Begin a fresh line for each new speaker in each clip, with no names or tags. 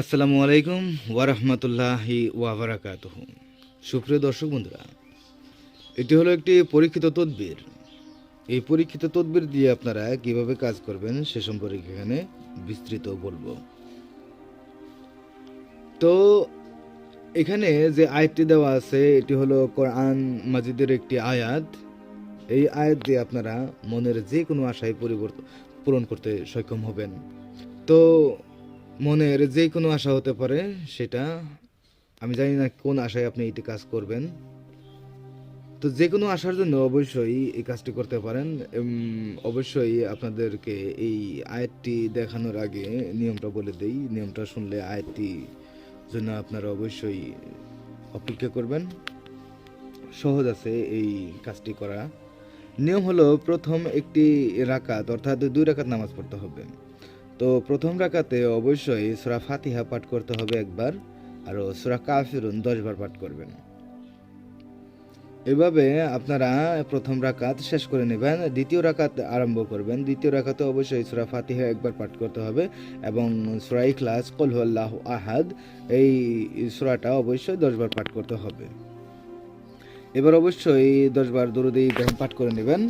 আসসালামু আলাইকুম ওয়ারহমতুল্লাহি ওয়াবারাকাত সুপ্রিয় দর্শক বন্ধুরা, এটি হলো একটি পরীক্ষিত তদবির। এই পরীক্ষিত তদবির দিয়ে আপনারা কীভাবে কাজ করবেন সে সম্পর্কে এখানে বিস্তৃত বলব। তো, এখানে যে আয়াতটি দেওয়া আছে, এটি হলো কোরআন মাজিদের একটি আয়াত। এই আয়াত দিয়ে আপনারা মনের যে কোনো আশায় পরিবর্তন পূরণ করতে সক্ষম হবেন। তো মনের যে কোনো আশা হতে পারে, সেটা আমি জানি না কোন আশায় আপনি এটি কাজ করবেন। তো যে কোনো আশার জন্য অবশ্যই এই কাজটি করতে পারেন। অবশ্যই আপনাদেরকে এই আয়াতটি দেখানোর আগে নিয়মটা বলে দেই। নিয়মটা শুনলে আয়াতটি জন্য আপনারা অবশ্যই অপেক্ষা করবেন। সহজ আছে এই কাজটি করা। নিয়ম হলো প্রথম একটি রাকাত, অর্থাৎ দুই রাকাত নামাজ পড়তে হবে। তো প্রথম রাকাতে অবশ্যই সুরা ফাতিহা পাঠ করতে হবে একবার, আর সুরা কাফিরুন দশবার পাঠ করবেন। এভাবে আপনারা প্রথম রাকাত শেষ করে নেবেন, দ্বিতীয় রাকাত আরম্ভ করবেন। দ্বিতীয় রাকাতে অবশ্যই সুরা ফাতিহা একবার পাঠ করতে হবে, এবং সুরা ইখলাস, কল আল্লাহ আহাদ, এই সুরাটা অবশ্যই দশবার পাঠ করতে হবে। এবার অবশ্যই দশবার দরুদ ইব্রাহিম পাঠ করে নেবেন।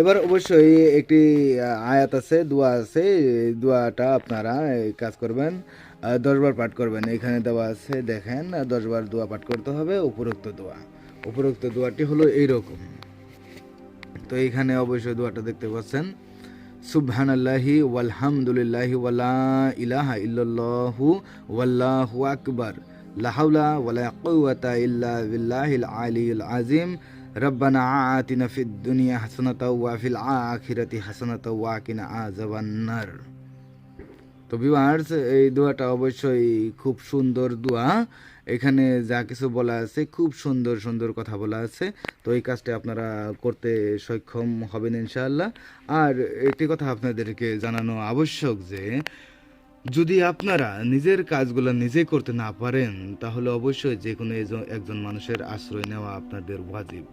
এবার অবশ্যই একটি আয়াত আছে, দোয়া আছে দোয়াটা আপনারা কাজ করবেন দশবার পাঠ করবেন। এখানে দেওয়া আছে, দেখেন দশবার দোয়া পাঠ করতে হবে, উপরোক্ত দোয়া। উপরোক্ত দোয়াটি হলো এইরকম। তো এইখানে অবশ্যই দোয়াটা দেখতে পাচ্ছেন। সুবহানাল্লাহি ওয়ালহামদুলিল্লাহি ওয়ালা ইলাহা ইল্লাল্লাহু ওয়াল্লাহু আকবার। লা হাওলা ওয়ালা কুওয়াতা ইল্লা বিল্লাহিল আলিয়্যিল আযীম। রব্বানা আতিনা ফিদ দুনিয়া হাসানাতাও ওয়া ফিল আখিরাতি হাসানাতাও ওয়া কিনা আযাবান নার তো ভিউয়ার্স এই দোয়াটা অবশ্যই খুব সুন্দর দোয়া। এখানে যা কিছু বলা আছে, খুব সুন্দর সুন্দর কথা বলা আছে। তো এই কাজটা আপনারা করতে সক্ষম হবেন ইনশাআল্লাহ। আর একটি কথা আপনাদেরকে জানানো আবশ্যক যে, যদি আপনারা নিজের কাজগুলো নিজে করতে না পারেন, তাহলে অবশ্যই যে কোনো একজন মানুষের আশ্রয় নেওয়া আপনাদের ওয়াজিব।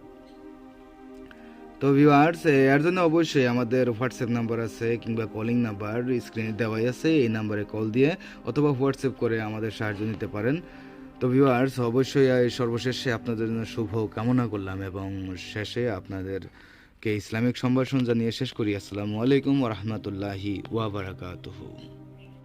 তো ভিউয়ার্স এর জন্য অবশ্যই আমাদের হোয়াটসঅ্যাপ নাম্বার আছে কিংবা কলিং নাম্বার স্ক্রিনে দেওয়াই আছে, এই নাম্বারে কল দিয়ে অথবা হোয়াটসঅ্যাপ করে আমাদের সাহায্য নিতে পারেন। তো ভিউয়ার্স অবশ্যই সর্বশেষে আপনাদের জন্য শুভ কামনা করলাম এবং শেষে আপনাদেরকে ইসলামিক সম্ভাষণ জানিয়ে শেষ করি। আসসালামু আলাইকুম রহমতুল্লাহি ওয়াবারাকাতুহু